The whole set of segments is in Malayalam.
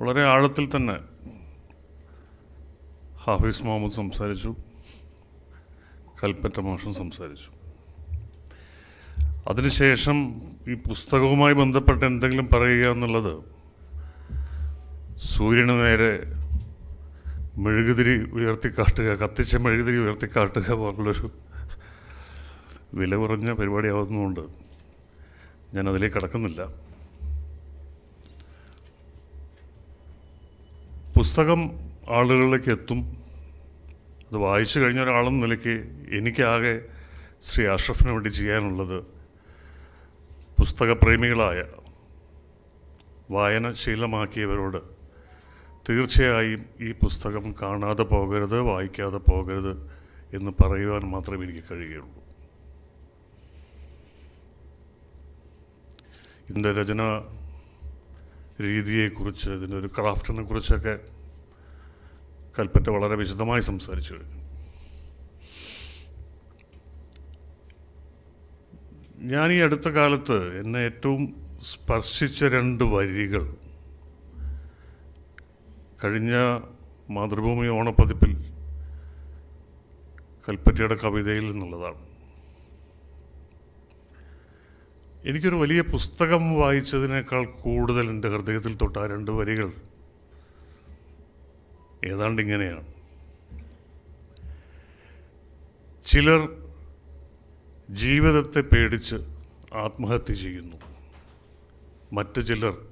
വളരെ ആഴത്തിൽ തന്നെ ഹാഫിസ് മുഹമ്മദ് സംസാരിച്ചു. കൽപ്പറ്റ മോഷൻ സംസാരിച്ചു. അതിനുശേഷം ഈ പുസ്തകവുമായി ബന്ധപ്പെട്ട് എന്തെങ്കിലും പറയുക എന്നുള്ളത് സൂര്യന് നേരെ മെഴുകുതിരി ഉയർത്തിക്കാട്ടുക കത്തിച്ച മെഴുകുതിരി ഉയർത്തിക്കാട്ടുക പോലുള്ളൊരു വില കുറഞ്ഞ പരിപാടിയാവുന്നതുകൊണ്ട് ഞാൻ അതിലേക്ക് കടക്കുന്നില്ല. പുസ്തകം ആളുകളിലേക്ക് എത്തും. അത് വായിച്ചു കഴിഞ്ഞ ഒരാളെന്ന നിലയ്ക്ക് എനിക്കാകെ ശ്രീ അഷ്റഫിന് വേണ്ടി ചെയ്യാനുള്ളത് പുസ്തകപ്രേമികളായ വായന ശീലമാക്കിയവരോട് തീർച്ചയായും ഈ പുസ്തകം കാണാതെ പോകരുത് വായിക്കാതെ പോകരുത് എന്ന് പറയുവാൻ മാത്രമേ എനിക്ക് കഴിയുകയുള്ളൂ. ഇതിന്റെ രചന രീതിയെക്കുറിച്ച് ഇതിന്റെ ഒരു ക്രാഫ്റ്റിനെ കുറിച്ചൊക്കെ കൽപ്പറ്റ വളരെ വിശദമായി സംസാരിച്ചു കഴിഞ്ഞു. ഞാൻ ഈ അടുത്ത കാലത്ത് എന്നെ ഏറ്റവും സ്പർശിച്ച രണ്ട് വരികൾ കഴിഞ്ഞ മാതൃഭൂമി ഓണപ്പതിപ്പിൽ കൽപ്പറ്റയുടെ കവിതയിൽ നിന്നുള്ളതാണ് എനിക്കൊരു വലിയ പുസ്തകം വായിച്ചതിനേക്കാൾ കൂടുതൽ എന്റെ ഹൃദയത്തിൽ തൊട്ട ആ രണ്ട് വരികൾ ഏതാണ്ട് ഇങ്ങനെയാണ്. ചിലർ ജീവിതത്തെ പേടിച്ച് ആത്മഹത്യ ചെയ്യുന്നു. മറ്റു ചിലർ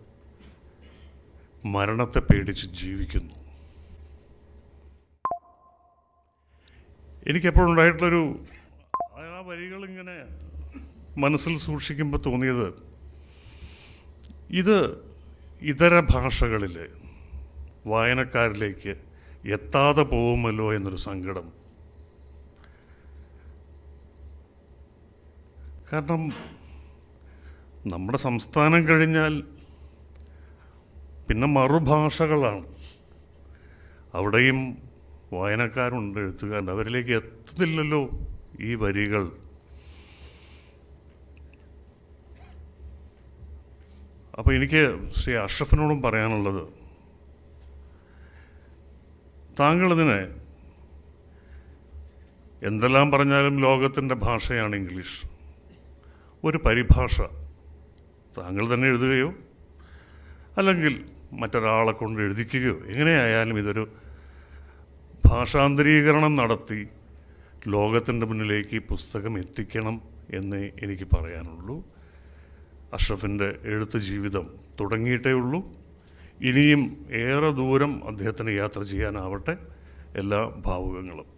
മരണത്തെ പേടിച്ച് ജീവിക്കുന്നു. എനിക്കെപ്പോഴുണ്ടായിട്ടുള്ളൊരു ആ വരികളിങ്ങനെ മനസ്സിൽ സൂക്ഷിക്കുമ്പോൾ തോന്നിയത് ഇത് ഇതര ഭാഷകളിലെ വായനക്കാരിലേക്ക് എത്താതെ പോകുമല്ലോ എന്നൊരു സങ്കടം. കാരണം നമ്മുടെ സംസ്ഥാനം കഴിഞ്ഞാൽ പിന്നെ മറുഭാഷകളാണ്. അവിടെയും വായനക്കാരുണ്ട് എഴുത്തുകാരുണ്ട്. അവരിലേക്ക് എത്തുന്നില്ലല്ലോ ഈ വരികൾ. അപ്പോൾ എനിക്ക് ശ്രീ അഷ്റഫിനോടും പറയാനുള്ളത് താങ്കളിതിനെ എന്തെല്ലാം പറഞ്ഞാലും ലോകത്തിന്റെ ഭാഷയാണ് ഇംഗ്ലീഷ്. ഒരു പരിഭാഷ താങ്കൾ തന്നെ എഴുതുകയോ അല്ലെങ്കിൽ മറ്റൊരാളെ കൊണ്ട് എഴുതിക്കുകയോ എങ്ങനെയായാലും ഇതൊരു ഭാഷാന്തരീകരണം നടത്തി ലോകത്തിന്റെ മുന്നിലേക്ക് ഈ പുസ്തകം എത്തിക്കണം എന്നേ എനിക്ക് പറയാനുള്ളൂ. അഷ്റഫിന്റെ എഴുത്ത് ജീവിതം തുടങ്ങിയിട്ടേ ഉള്ളൂ. ഇനിയും ഏറെ ദൂരം അദ്ദേഹത്തിന് യാത്ര ചെയ്യാനാവട്ടെ എല്ലാ ഭാവുകങ്ങളും.